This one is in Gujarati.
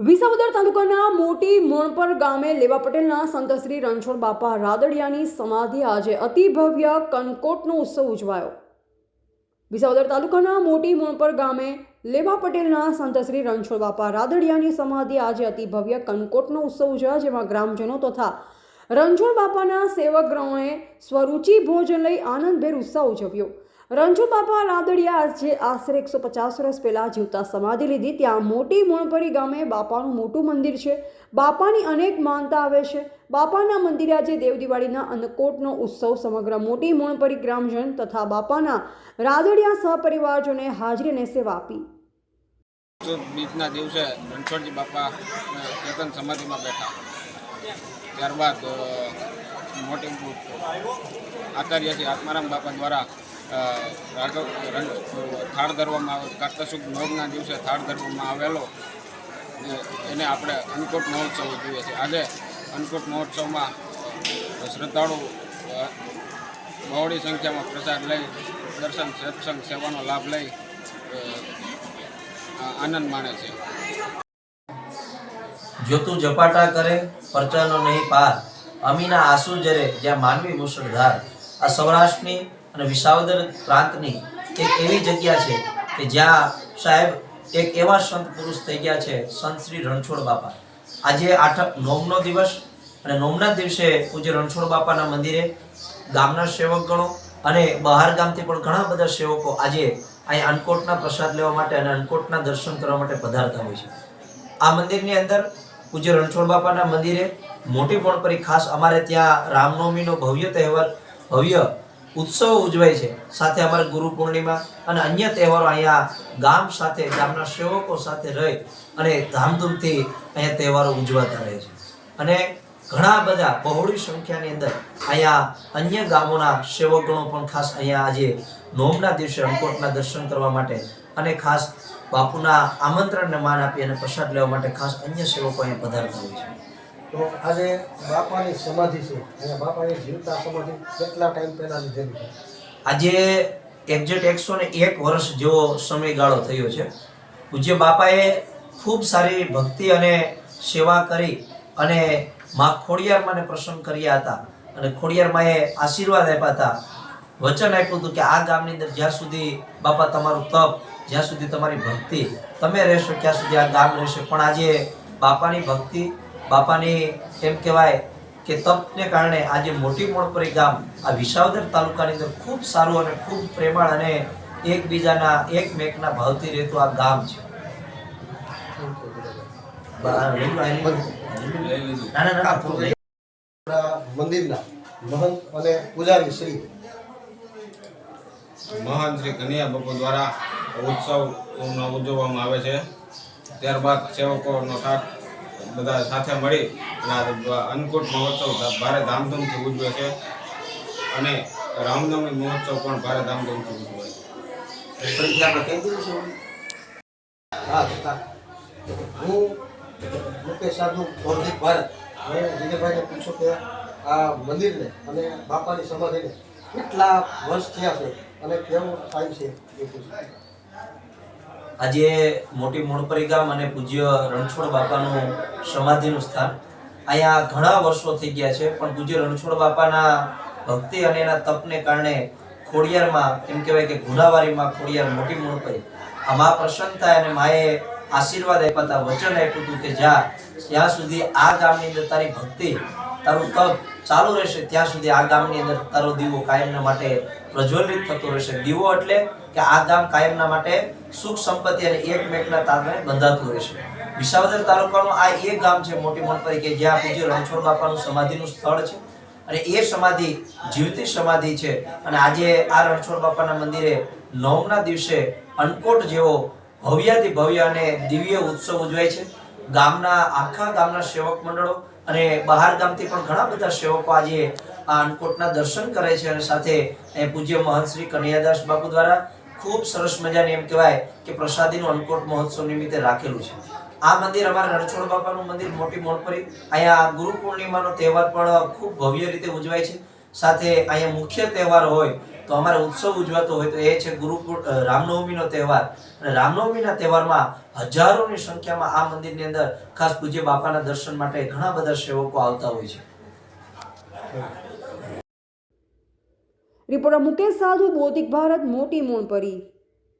વિસાવદર તાલુકાના મોટી મોણપર ગામે લેવા પટેલના સંત શ્રી રણછોડ બાપા રાદડિયાની સમાધિ આજે અતિભવ્ય કનકોટનો ઉત્સવ ઉજવાયો. વિસાવદર તાલુકાના મોટી મોણપર ગામે લેવા પટેલના સંત શ્રી રણછોડ બાપા રાદડિયાની સમાધિ આજે અતિભવ્ય કનકોટનો ઉત્સવ ઉજવાયો, જેમાં ગ્રામજનો તથા રણછોડ બાપાના સેવકગણોએ સ્વરૂચિ ભોજન લઈ આનંદભેર ઉત્સવ ઉજવ્યો. રણછોડ બાપા રાદડિયા આજે આશરે એકસો પચાસ વર્ષ પહેલાં જીવતા સમાધિ લીધી. ત્યાં મોટી મૂણપરી ગામે બાપાનું મોટું મંદિર છે. બાપાની અનેક માનતા આવે છે. બાપાના મંદિરે આજે દેવદિવાળીના અન્નકોટનો ઉત્સવ સમગ્ર મોટી મૂણપરી ગ્રામજન તથા બાપાના રાદડિયા સહપરિવારજોને હાજરી અને સેવા આપી. બીજના દિવસે રણછોડજી બાપા ચેતન સમાધિમાં બેઠા. ત્યારબાદ મોટી આચાર્યજી આત્મારામ બાપા દ્વારા રાઘવ થાળ ધરવામાં આવે કાર્તસુક નોમના દિવસે થાળ ધરવામાં આવેલો. એને આપણે અન્નકૂટ મહોત્સવ જોઈએ છીએ આજે અન્નકૂટ મહોત્સવમાં શ્રદ્ધાળુ બહોળી સંખ્યામાં પ્રસાદ લઈ, દર્શન, સત્સંગ, સેવાનો લાભ લઈ આનંદ માણે છે. જોતું જપાટા કરે, પરચાનો નહીં પાર. અમીના આંસુ જરે જ્યાં માનવી મુસળધાર આ સૌરાષ્ટ્રની અને વિસાવદર પ્રાંતની એક એવી જગ્યા છે કે જ્યાં સાહેબ એક એવા સંત પુરુષ થઈ ગયા છે, સંત શ્રી રણછોડ બાપા. આજે આઠ નોમનો દિવસ અને નોમના દિવસે પૂજ્ય રણછોડ બાપાના મંદિરે ગામના સેવકગણો અને બહાર ગામથી પણ ઘણા બધા સેવકો આજે અહીં અન્નકોટના પ્રસાદ લેવા માટે અને અન્નકોટના દર્શન કરવા માટે પધારતા હોય છે. આ મંદિરની અંદર પૂજ્ય રણછોડ બાપાના મંદિરે મોટી પોણપરી ખાસ અમારે ત્યાં રામનવમીનો ભવ્ય તહેવાર, ભવ્ય ઉત્સવ ઉજવાય છે. સાથે અમારે ગુરુ પૂર્ણિમા અને અન્ય તહેવારો અહીંયા ગામ સાથે, ગામના સેવકો સાથે રહી અને ધામધૂમથી અહીંયા તહેવારો ઉજવાતા રહે છે. અને ઘણા બધા બહોળી સંખ્યાની અંદર અહીંયા અન્ય ગામોના સેવકગણો પણ ખાસ અહીંયા આજે નોમના દિવસે અંકોટના દર્શન કરવા માટે અને ખાસ બાપુના આમંત્રણને માન આપી અને પ્રસાદ લેવા માટે ખાસ અન્ય સેવકો અહીંયા પધારતા હોય છે. તો આજે બાપાની સમાધિ છે. અને બાપાની જીવતા સમાધિ કેટલા ટાઈમ પહેલા લીધેલી છે? આજે એક્ઝેક્ટ એકસો ને એક વર્ષ જેવો સમયગાળો થયો છે. પૂજ્ય બાપાએ ખૂબ સારી ભક્તિ અને સેવા કરી અને મા ખોડિયારમાંને પ્રસન્ન કર્યા હતા. અને ખોડિયારમાંએ આશીર્વાદ આપ્યા હતા. વચન આપ્યું હતું કે આ ગામની અંદર જ્યાં સુધી બાપા તમારું તપ, જ્યાં સુધી તમારી ભક્તિ, તમે રહેશો ત્યાં સુધી આ ગામ રહેશે. પણ આજે બાપાની ભક્તિ બાપાની એમ કહેવાય કે તપને કારણે આજે મોટી મોણપરી ગામ આ વિસાવદર તાલુકાની અંદર ખૂબ સારું અને ખૂબ પ્રેમાળ અને એકબીજાના એકમેકના ભાવથી રહેતું આ ગામ છે. મંદિરના મહંત અને પૂજારી શ્રી. મહાન શ્રી કનૈયા બાપુ દ્વારા ઉત્સવ ઉજવવામાં આવે છે. ત્યારબાદ સેવકોનો સાથ બધા સાથે મળી અને અન્નકૂટ મહોત્સવ ભારે ધામધૂમથી ઉજવે છે. અને રામનવમી મહોત્સવ પણ ભારે ધામધૂમથી ઉજવે છે. હું મુકેશ સાધુ ભૌતિક ભારત મેં વિજયભાઈને પૂછ્યું કે આ મંદિરને અને બાપાની સમાધિને કેટલા વર્ષ થયા છે અને કેવું થાય છે એ પૂછ્યું આજે મોટી મોણપરી ગામ અને પૂજ્ય રણછોડ બાપાનું સમાધિનું સ્થાન. અહીંયા ઘણા વર્ષો થઈ ગયા છે, પણ પૂજ્ય રણછોડ બાપાના ભક્તિ અને એના તપને કારણે ખોડિયારમાં, એમ કહેવાય કે ગુનાવારીમાં ખોડિયાર મોટી મોણપરી. આ મા પ્રસન્ન થાય અને માએ આશીર્વાદ આપ્યા હતા, વચન આપ્યું હતું કે જા, જ્યાં સુધી આ ગામની અંદર તારી ભક્તિ, તારું તપ ચાલુ રહેશે, ત્યાં સુધી આ ગામની અંદર તારો દીવો કાયમના માટે પ્રજ્વલિત થતો રહેશે. દીવો એટલે કે આ ગામ કાયમના માટે સુખ સંપત્તિ અને એકમેકના તારને બંધાતું રહેશે. વિસાવદર તાલુકાનું આ એ ગામ છે, મોટી મોનપરી કે જ્યાં પૂજ્ય રણછોડ બાપાનું સમાધિનું સ્થળ છે અને એ સમાધિ જીવતી સમાધિ છે. અને આજે આ રણછોડ બાપાના મંદિરે નવમના દિવસે અન્નકોટ જેવો ભવ્યાથી ભવ્ય અને દિવ્ય ઉત્સવ ઉજવાય છે. ગામના, આખા ગામના સેવક મંડળો અને બહાર ગામથી પણ ઘણા બધા સેવકો આજે આ અન્નકોટના દર્શન કરે છે અને સાથે પૂજ્ય મહંત શ્રી કનૈયાદાસ બાપુ દ્વારા ખૂબ સરસ મજાની એમ કહેવાય કે પ્રસાદીનું અન્નકોટ મહોત્સવ નિમિત્તે રાખેલું છે. આ મંદિર અમારા રણછોડ બાપાનું મંદિર મોટી મોણપરી અહીંયા ગુરુ પૂર્ણિમાનો તહેવાર પણ ખૂબ ભવ્ય રીતે ઉજવાય છે. સાથે અહીંયા મુખ્ય તહેવાર હોય તો અમારે ઉત્સવ ઉજવાતો હોય તો એ છે ગુરુ રામનવમીનો તહેવાર. અને રામનવમીના તહેવારમાં હજારોની સંખ્યામાં આ મંદિરની અંદર ખાસ પૂજ્ય બાપાના દર્શન માટે ઘણા બધા સેવકો આવતા હોય છે. રિપોર્ટર મુકેશ સાધુ બૌદ્ધિક ભારત, મોટી મોણપરી.